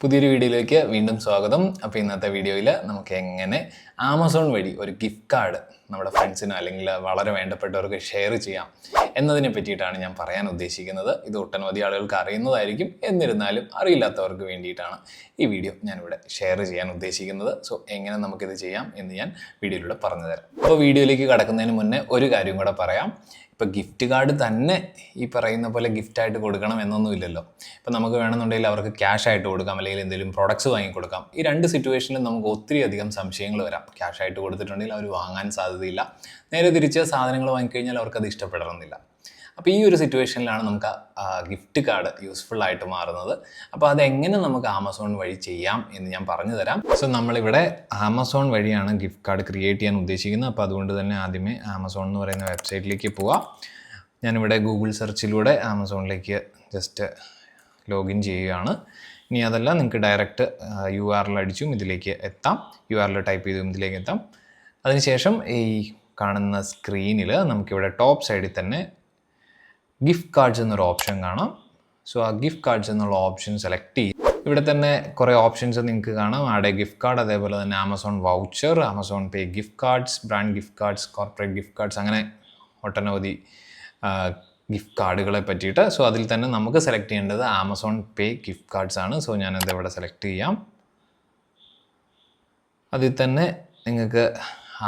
പുതിയൊരു വീഡിയോയിലേക്ക് വീണ്ടും സ്വാഗതം. അപ്പോൾ ഇന്നത്തെ വീഡിയോയിൽ നമുക്ക് എങ്ങനെ ആമസോൺ വഴി ഒരു ഗിഫ്റ്റ് കാർഡ് നമ്മുടെ ഫ്രണ്ട്സിനോ അല്ലെങ്കിൽ വളരെ വേണ്ടപ്പെട്ടവർക്ക് ഷെയർ ചെയ്യാം എന്നതിനെ പറ്റിയിട്ടാണ് ഞാൻ പറയാൻ ഉദ്ദേശിക്കുന്നത്. ഇത് ഒട്ടനവധി ആളുകൾക്ക് അറിയുന്നതായിരിക്കും. എന്നിരുന്നാലും അറിയില്ലാത്തവർക്ക് വേണ്ടിയിട്ടാണ് ഈ വീഡിയോ ഞാനിവിടെ ഷെയർ ചെയ്യാൻ ഉദ്ദേശിക്കുന്നത്. സോ എങ്ങനെ നമുക്കിത് ചെയ്യാം എന്ന് ഞാൻ വീഡിയോയിലൂടെ പറഞ്ഞുതരാം. അപ്പോൾ വീഡിയോയിലേക്ക് കടക്കുന്നതിന് മുന്നേ ഒരു കാര്യം കൂടെ പറയാം. ഇപ്പോൾ ഗിഫ്റ്റ് കാർഡ് തന്നെ ഈ പറയുന്ന പോലെ ഗിഫ്റ്റ് ആയിട്ട് കൊടുക്കണം എന്നൊന്നുമില്ലല്ലോ. ഇപ്പം നമുക്ക് വേണമെന്നുണ്ടെങ്കിൽ അവർക്ക് ക്യാഷ് ആയിട്ട് കൊടുക്കാം അല്ലെങ്കിൽ എന്തെങ്കിലും പ്രോഡക്ട്സ് വാങ്ങി കൊടുക്കാം ഈ രണ്ട് സിറ്റുവേഷനിലും നമുക്ക് ഒത്തിരി അധികം സംശയങ്ങൾ വരാം. ക്യാഷ് ആയിട്ട് കൊടുത്തിട്ടുണ്ടെങ്കിൽ അവർ വാങ്ങാൻ സാധ്യതയില്ല. നേരെ തിരിച്ച് സാധനങ്ങൾ വാങ്ങിക്കഴിഞ്ഞാൽ അവർക്കത് ഇഷ്ടപ്പെടണമെന്നില്ല. അപ്പോൾ ഈ ഒരു സിറ്റുവേഷനിലാണ് നമുക്ക് ഗിഫ്റ്റ് കാർഡ് യൂസ്ഫുൾ ആയിട്ട് മാറുന്നത്. അപ്പോൾ അതെങ്ങനെ നമുക്ക് ആമസോൺ വഴി ചെയ്യാം എന്ന് ഞാൻ പറഞ്ഞു തരാം സോ നമ്മളിവിടെ ആമസോൺ വഴിയാണ് ഗിഫ്റ്റ് കാർഡ് ക്രിയേറ്റ് ചെയ്യാൻ ഉദ്ദേശിക്കുന്നത്. അപ്പോൾ അതുകൊണ്ട് തന്നെ ആദ്യമേ ആമസോൺ എന്ന് പറയുന്ന വെബ്സൈറ്റിലേക്ക് പോവാം. ഞാനിവിടെ ഗൂഗിൾ സെർച്ചിലൂടെ ആമസോണിലേക്ക് ജസ്റ്റ് ലോഗിൻ ചെയ്യുകയാണ്. ഇനി അതല്ല നിങ്ങൾക്ക് ഡയറക്റ്റ് യു ആറിൽ അടിച്ചും ഇതിലേക്ക് എത്താം. യു ആറിൽ ടൈപ്പ് ചെയ്തും ഇതിലേക്ക് എത്താം. അതിനുശേഷം ഈ കാണുന്ന സ്ക്രീനിൽ നമുക്കിവിടെ ടോപ്പ് സൈഡിൽ തന്നെ ഗിഫ്റ്റ് കാർഡ്സ് എന്നൊരു ഓപ്ഷൻ കാണാം. സോ ആ ഗിഫ്റ്റ് കാർഡ്സ് എന്നുള്ള ഓപ്ഷൻ സെലക്ട് ചെയ്യും ഇവിടെ തന്നെ കുറേ ഓപ്ഷൻസ് നിങ്ങൾക്ക് കാണാം. ആടെ ഗിഫ്റ്റ് കാർഡ് അതേപോലെ തന്നെ Amazon voucher Amazon pay gift cards brand gift cards corporate gift cards അങ്ങനെ ഒട്ടനവധി ഗിഫ്റ്റ് കാർഡുകളെ പറ്റിയിട്ട്. സോ അതിൽ തന്നെ നമുക്ക് സെലക്ട് ചെയ്യേണ്ടത് ആമസോൺ പേ ഗിഫ്റ്റ് കാർഡ്സ് ആണ്. സോ ഞാനത് ഇവിടെ സെലക്ട് ചെയ്യാം. അതിൽ തന്നെ നിങ്ങൾക്ക്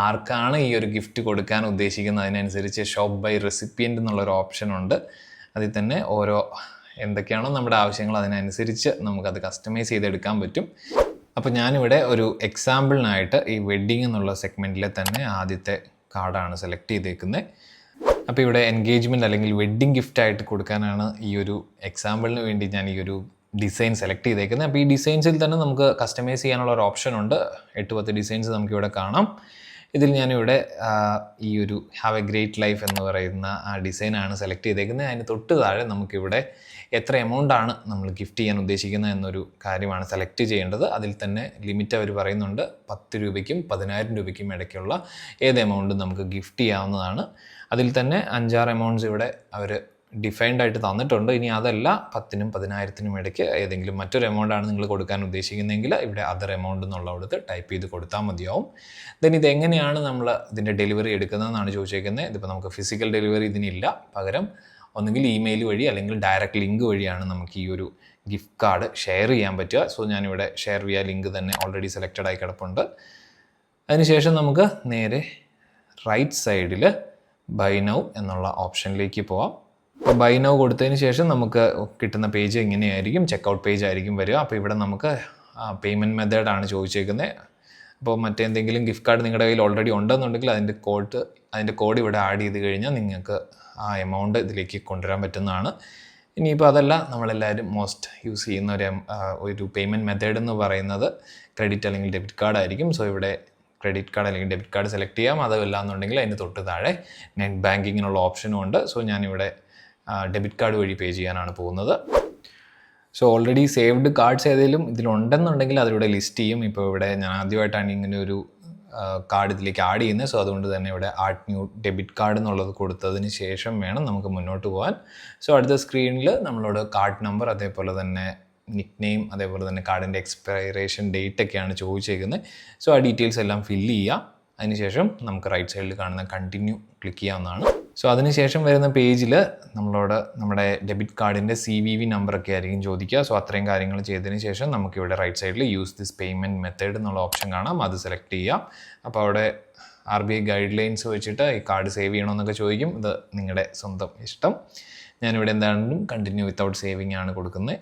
ആർക്കാണ് ഈ ഒരു ഗിഫ്റ്റ് കൊടുക്കാൻ ഉദ്ദേശിക്കുന്നത്? അതിനനുസരിച്ച് ഷോപ്പ് ബൈ റെസിപ്പിയന്റ് എന്നുള്ളൊരു ഓപ്ഷൻ ഉണ്ട്. അതിൽ തന്നെ ഓരോ എന്തൊക്കെയാണോ നമ്മുടെ ആവശ്യങ്ങൾ അതിനനുസരിച്ച് നമുക്കത് കസ്റ്റമൈസ് ചെയ്തെടുക്കാൻ പറ്റും. അപ്പോൾ ഞാനിവിടെ ഒരു എക്സാമ്പിളിനായിട്ട് ഈ വെഡ്ഡിങ് എന്നുള്ള സെഗ്മെന്റിലെ തന്നെ ആദ്യത്തെ കാർഡാണ് സെലക്ട് ചെയ്തേക്കുന്നത് അപ്പോൾ ഇവിടെ എൻഗേജ്മെന്റ് അല്ലെങ്കിൽ വെഡ്ഡിങ് ഗിഫ്റ്റ് ആയിട്ട് കൊടുക്കാനാണ് ഈ ഒരു എക്സാമ്പിളിന് വേണ്ടി ഞാൻ ഈ ഒരു ഡിസൈൻ സെലക്ട് ചെയ്തേക്കുന്നത് അപ്പോൾ ഈ ഡിസൈൻസിൽ തന്നെ നമുക്ക് കസ്റ്റമൈസ് ചെയ്യാനുള്ള ഒരു ഓപ്ഷൻ ഉണ്ട്. എട്ട് പത്ത് ഡിസൈൻസ് നമുക്കിവിടെ കാണാം. ഇതിൽ ഞാനിവിടെ ഈ ഒരു ഹാവ് എ ഗ്രേറ്റ് ലൈഫ് എന്ന് പറയുന്ന ആ ഡിസൈനാണ് സെലക്ട് ചെയ്തേക്കുന്നത്. അതിന് തൊട്ട് താഴെ നമുക്കിവിടെ എത്ര എമൗണ്ടാണ് നമ്മൾ ഗിഫ്റ്റ് ചെയ്യാൻ ഉദ്ദേശിക്കുന്നത് എന്നൊരു കാര്യമാണ് സെലക്ട് ചെയ്യേണ്ടത്. അതിൽ തന്നെ ലിമിറ്റ് അവർ പറയുന്നുണ്ട്. പത്ത് രൂപയ്ക്കും പതിനായിരം രൂപയ്ക്കും ഇടയ്ക്കുള്ള ഏത് എമൗണ്ടും നമുക്ക് ഗിഫ്റ്റ് ചെയ്യാവുന്നതാണ്. അതിൽ തന്നെ അഞ്ചാറ് എമൗണ്ട്സ് ഇവിടെ അവർ ഡിഫൈൻഡ് ആയിട്ട് തന്നിട്ടുണ്ട്. ഇനി അതല്ല പത്തിനും പതിനായിരത്തിനും ഇടയ്ക്ക് ഏതെങ്കിലും മറ്റൊരു എമൗണ്ട് ആണ് നിങ്ങൾ കൊടുക്കാൻ ഉദ്ദേശിക്കുന്നതെങ്കിൽ ഇവിടെ അതർ എമൗണ്ട് എന്നുള്ളടത്ത് ടൈപ്പ് ചെയ്ത് കൊടുത്താൽ മതിയാവും. ദെൻ ഇത് എങ്ങനെയാണ് നമ്മൾ ഇതിന്റെ ഡെലിവറി എടുക്കുന്നതെന്നാണ് ചോദിച്ചേക്കുന്നത്. ഇതിപ്പോൾ നമുക്ക് ഫിസിക്കൽ ഡെലിവറി ഇതിനില്ല. പകരം ഒന്നുകിൽ ഇമെയിൽ വഴി അല്ലെങ്കിൽ ഡയറക്റ്റ് ലിങ്ക് വഴിയാണ് നമുക്ക് ഈ ഒരു ഗിഫ്റ്റ് കാർഡ് ഷെയർ ചെയ്യാൻ പറ്റുക. സോ ഞാനിവിടെ ഷെയർ ചെയ്യാ ലിങ്ക് തന്നെ ഓൾറെഡി സെലക്റ്റഡ് ആയി കിടപ്പുണ്ട്. അതിനുശേഷം നമുക്ക് നേരെ റൈറ്റ് സൈഡിൽ ബൈ നൗ എന്നുള്ള ഓപ്ഷനിലേക്ക് പോവാം. അപ്പോൾ ബൈ നോ കൊടുത്തതിന് ശേഷം നമുക്ക് കിട്ടുന്ന പേജ് ഇങ്ങനെയായിരിക്കും ചെക്കൗട്ട് പേജ് ആയിരിക്കും വരിക. അപ്പോൾ ഇവിടെ നമുക്ക് പേയ്മെന്റ് മെത്തേഡാണ് ചോദിച്ചേക്കുന്നത് അപ്പോൾ മറ്റെന്തെങ്കിലും ഗിഫ്റ്റ് കാർഡ് നിങ്ങളുടെ കയ്യിൽ ഓൾറെഡി ഉണ്ടെന്നുണ്ടെങ്കിൽ അതിന്റെ കോഡ് അതിന്റെ കോഡ് ഇവിടെ ആഡ് ചെയ്ത് കഴിഞ്ഞാൽ നിങ്ങൾക്ക് ആ എമൗണ്ട് ഇതിലേക്ക് കൊണ്ടുവരാൻ പറ്റുന്നതാണ്. ഇനിയിപ്പോൾ അതല്ല നമ്മളെല്ലാവരും മോസ്റ്റ് യൂസ് ചെയ്യുന്ന ഒരു ഒരു പേയ്മെന്റ് മെത്തേഡ് എന്ന് പറയുന്നത് ക്രെഡിറ്റ് അല്ലെങ്കിൽ ഡെബിറ്റ് കാർഡ് ആയിരിക്കും. സോ ഇവിടെ ക്രെഡിറ്റ് കാർഡ് അല്ലെങ്കിൽ ഡെബിറ്റ് കാർഡ് സെലക്ട് ചെയ്യാം. അതല്ല എന്നുണ്ടെങ്കിൽ അതിന് തൊട്ട് താഴെ നെറ്റ് ബാങ്കിങ്ങിനുള്ള ഓപ്ഷനും ഉണ്ട്. സോ ഞാനിവിടെ ഡെബിറ്റ് കാർഡ് വഴി പേ ചെയ്യാനാണ് പോകുന്നത്. സോ ഓൾറെഡി സേവ്ഡ് കാർഡ്സ് ഏതെങ്കിലും ഇതിലുണ്ടെന്നുണ്ടെങ്കിൽ അതിലൂടെ ലിസ്റ്റ് ചെയ്യും. ഇപ്പോൾ ഇവിടെ ഞാൻ ആദ്യമായിട്ടാണ് ഇങ്ങനെ ഒരു കാർഡ് ഇതിലേക്ക് ആഡ് ചെയ്യുന്നത്. സോ അതുകൊണ്ട് തന്നെ ഇവിടെ ആഡ് ന്യൂ ഡെബിറ്റ് കാർഡ് എന്നുള്ളത് കൊടുത്തതിന് ശേഷം വേണം നമുക്ക് മുന്നോട്ട് പോകാൻ. സോ അടുത്ത സ്ക്രീനിൽ നമ്മളോട് കാർഡ് നമ്പർ അതേപോലെ തന്നെ നിക് നെയിം അതേപോലെ തന്നെ കാർഡിന്റെ എക്സ്പയറേഷൻ ഡേറ്റ് ഒക്കെയാണ് ചോദിച്ചേക്കുന്നത്. സോ ആ ഡീറ്റെയിൽസ് എല്ലാം ഫില്ല് ചെയ്യുക അതിനുശേഷം നമുക്ക് റൈറ്റ് സൈഡിൽ കാണുന്ന കണ്ടിന്യൂ ക്ലിക്ക് ചെയ്യാവുന്നതാണ്. സോ അതിനുശേഷം വരുന്ന പേജിൽ നമ്മളോട് നമ്മുടെ ഡെബിറ്റ് കാർഡിന്റെ സി വി വി നമ്പറൊക്കെ ആയിരിക്കും ചോദിക്കുക. സോ അത്രയും കാര്യങ്ങൾ ചെയ്തതിന് ശേഷം നമുക്ക് ഇവിടെ റൈറ്റ് സൈഡിൽ യൂസ് ദിസ് പേയ്മെന്റ് മെത്തേഡ് എന്നുള്ള ഓപ്ഷൻ കാണാം. അത് സെലക്ട് ചെയ്യാം. അപ്പോൾ അവിടെ R B I guidelines വെച്ചിട്ട് ഈ കാർഡ് സേവ് ചെയ്യണമെന്നൊക്കെ ചോദിക്കും. ഇത് നിങ്ങളുടെ സ്വന്തം ഇഷ്ടം. ഞാനിവിടെ എന്താണെങ്കിലും കണ്ടിന്യൂ വിത്തൗട്ട് സേവിങ് ആണ് കൊടുക്കുന്നത്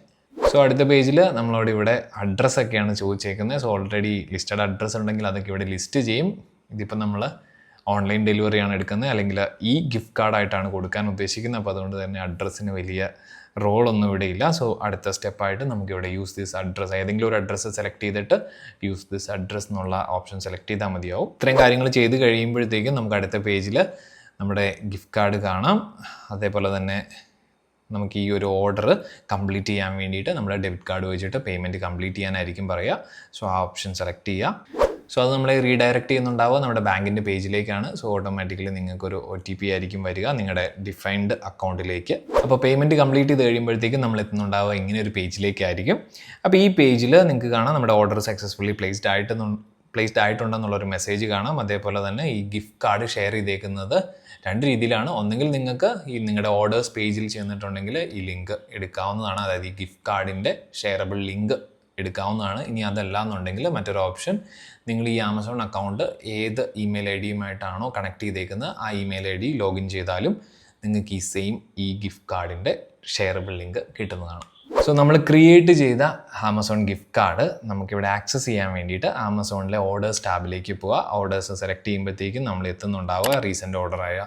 സോ അടുത്ത പേജിൽ നമ്മളോട് ഇവിടെ അഡ്രസ്സൊക്കെയാണ് ചോദിച്ചേക്കുന്നത് സോ ഓൾറെഡി ലിസ്റ്റഡ് അഡ്രസ്സ് ഉണ്ടെങ്കിൽ അതൊക്കെ ഇവിടെ ലിസ്റ്റ് ചെയ്യും. ഇതിപ്പോൾ നമ്മൾ ഓൺലൈൻ ഡെലിവറി ആണ് എടുക്കുന്നത്. അല്ലെങ്കിൽ ഈ ഗിഫ്റ്റ് കാർഡായിട്ടാണ് കൊടുക്കാൻ ഉദ്ദേശിക്കുന്നത്. അപ്പോൾ അതുകൊണ്ട് തന്നെ അഡ്രസ്സിന് വലിയ റോളൊന്നും ഇവിടെ ഇല്ല. സോ അടുത്ത സ്റ്റെപ്പായിട്ട് നമുക്കിവിടെ യൂസ് ദിസ് അഡ്രസ്സ് ഏതെങ്കിലും ഒരു അഡ്രസ്സ് സെലക്ട് ചെയ്തിട്ട് യൂസ് ദിസ് അഡ്രസ്സ് എന്നുള്ള ഓപ്ഷൻ സെലക്ട് ചെയ്താൽ മതിയാവും. ഇത്രയും കാര്യങ്ങൾ ചെയ്ത് കഴിയുമ്പോഴത്തേക്കും നമുക്ക് അടുത്ത പേജിൽ നമ്മുടെ ഗിഫ്റ്റ് കാർഡ് കാണാം. അതേപോലെ തന്നെ നമുക്ക് ഈ ഒരു ഓർഡർ കംപ്ലീറ്റ് ചെയ്യാൻ വേണ്ടിയിട്ട് നമ്മുടെ ഡെബിറ്റ് കാർഡ് വെച്ചിട്ട് പേയ്മെന്റ് കംപ്ലീറ്റ് ചെയ്യാനായിരിക്കും പറയുക. സോ ആ ഓപ്ഷൻ സെലക്ട് ചെയ്യുക സോ അത് നമ്മളെ റീഡയറക്റ്റ് ചെയ്യുന്നുണ്ടാവുക നമ്മുടെ ബാങ്കിന്റെ പേജിലേക്കാണ്. സോ ഓട്ടോമാറ്റിക്കലി നിങ്ങൾക്കൊരു ഒ ടി പി ആയിരിക്കും വരിക നിങ്ങളുടെ ഡിഫൈൻഡ് അക്കൗണ്ടിലേക്ക് അപ്പോൾ പേയ്മെന്റ് കംപ്ലീറ്റ് ചെയ്ത് കഴിയുമ്പോഴത്തേക്കും നമ്മൾ എത്തുന്നുണ്ടാവുക ഇങ്ങനെ ഒരു പേജിലേക്കായിരിക്കും. അപ്പോൾ ഈ പേജിൽ നിങ്ങൾക്ക് കാണാം നമ്മുടെ ഓർഡർ സക്സസ്ഫുള്ളി പ്ലേസ്ഡ് ആയിട്ട് പ്ലേസ്ഡ് ആയിട്ടുണ്ടെന്നുള്ളൊരു മെസ്സേജ് കാണാം. അതേപോലെ തന്നെ ഈ ഗിഫ്റ്റ് കാർഡ് ഷെയർ ചെയ്തേക്കുന്നത് രണ്ട് രീതിയിലാണ്. ഒന്നെങ്കിൽ നിങ്ങൾക്ക് ഈ നിങ്ങളുടെ ഓർഡേഴ്സ് പേജിൽ ചെന്നിട്ടുണ്ടെങ്കിൽ ഈ ലിങ്ക് എടുക്കാവുന്നതാണ്. അതായത് ഈ ഗിഫ്റ്റ് കാർഡിന്റെ ഷെയറബിൾ ലിങ്ക് എടുക്കാവുന്നതാണ്. ഇനി അതല്ല എന്നുണ്ടെങ്കിൽ മറ്റൊരു ഓപ്ഷൻ നിങ്ങൾ ഈ ആമസോൺ അക്കൗണ്ട് ഏത് ഇമെയിൽ ഐ ഡിയുമായിട്ടാണോ കണക്ട് ചെയ്തേക്കുന്നത് ആ ഇമെയിൽ ഐ ഡി ലോഗിൻ ചെയ്താലും നിങ്ങൾക്ക് ഈ സെയിം ഈ ഗിഫ്റ്റ് കാർഡിന്റെ ഷെയറബിൾ ലിങ്ക് കിട്ടുന്നതാണ്. സോ നമ്മൾ ക്രിയേറ്റ് ചെയ്ത ആമസോൺ ഗിഫ്റ്റ് കാർഡ് നമുക്കിവിടെ ആക്സസ് ചെയ്യാൻ വേണ്ടിയിട്ട് ആമസോണിലെ ഓർഡേഴ്സ് ടാബിലേക്ക് പോവുക ഓർഡേഴ്സ് സെലക്ട് ചെയ്യുമ്പോഴത്തേക്കും നമ്മൾ എത്തുന്നുണ്ടാവുക റീസെന്റ് ഓർഡറായ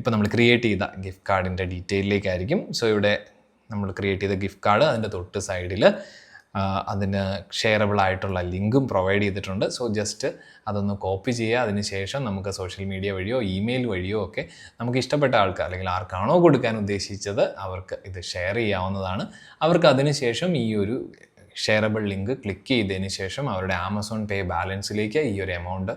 ഇപ്പോൾ നമ്മൾ ക്രിയേറ്റ് ചെയ്ത ഗിഫ്റ്റ് കാർഡിന്റെ ഡീറ്റെയിലേക്കായിരിക്കും സോ ഇവിടെ നമ്മൾ ക്രിയേറ്റ് ചെയ്ത ഗിഫ്റ്റ് കാർഡ് അതിന്റെ തൊട്ട് സൈഡിൽ അതിന് ഷെയറബിൾ ആയിട്ടുള്ള ലിങ്കും പ്രൊവൈഡ് ചെയ്തിട്ടുണ്ട്. സോ ജസ്റ്റ് അതൊന്ന് കോപ്പി ചെയ്യുക. അതിനുശേഷം നമുക്ക് സോഷ്യൽ മീഡിയ വഴിയോ ഇമെയിൽ വഴിയോ ഒക്കെ നമുക്ക് ഇഷ്ടപ്പെട്ട ആൾക്കാർ അല്ലെങ്കിൽ ആർക്കാണോ കൊടുക്കാൻ ഉദ്ദേശിച്ചത് അവർക്ക് ഇത് ഷെയർ ചെയ്യാവുന്നതാണ്. അവർക്ക് അതിനുശേഷം ഈ ഒരു ഷെയറബിൾ ലിങ്ക് ക്ലിക്ക് ചെയ്തതിന് ശേഷം അവരുടെ ആമസോൺ പേ ബാലൻസിലേക്ക് ഈ ഒരു എമൗണ്ട്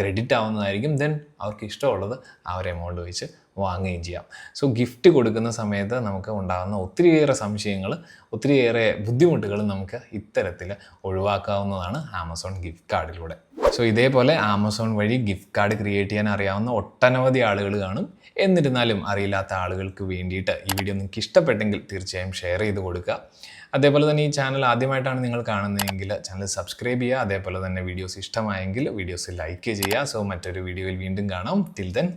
ക്രെഡിറ്റ് ആവുന്നതായിരിക്കും. ദെൻ അവർക്ക് ഇഷ്ടമുള്ളത് ആ ഒരു എമൗണ്ട് വെച്ച് വാങ്ങുകയും ചെയ്യാം. സോ ഗിഫ്റ്റ് കൊടുക്കുന്ന സമയത്ത് നമുക്ക് ഉണ്ടാകുന്ന ഒത്തിരിയേറെ സംശയങ്ങൾ ഒത്തിരിയേറെ ബുദ്ധിമുട്ടുകൾ നമുക്ക് ഇത്തരത്തിൽ ഒഴിവാക്കാവുന്നതാണ് ആമസോൺ ഗിഫ്റ്റ് കാർഡിലൂടെ സോ ഇതേപോലെ ആമസോൺ വഴി ഗിഫ്റ്റ് കാർഡ് ക്രിയേറ്റ് ചെയ്യാൻ അറിയാവുന്ന ഒട്ടനവധി ആളുകൾ കാണും. എന്നിരുന്നാലും അറിയില്ലാത്ത ആളുകൾക്ക് വേണ്ടിയിട്ട് ഈ വീഡിയോ നിങ്ങൾക്ക് ഇഷ്ടപ്പെട്ടെങ്കിൽ തീർച്ചയായും ഷെയർ ചെയ്ത് കൊടുക്കുക. അതേപോലെ തന്നെ ഈ ചാനൽ ആദ്യമായിട്ടാണ് നിങ്ങൾ കാണുന്നതെങ്കിൽ ചാനൽ സബ്സ്ക്രൈബ് ചെയ്യുക. അതേപോലെ തന്നെ വീഡിയോസ് ഇഷ്ടമായെങ്കിൽ വീഡിയോസ് ലൈക്ക് ചെയ്യുക. സോ മറ്റൊരു വീഡിയോയിൽ വീണ്ടും കാണാം. Till then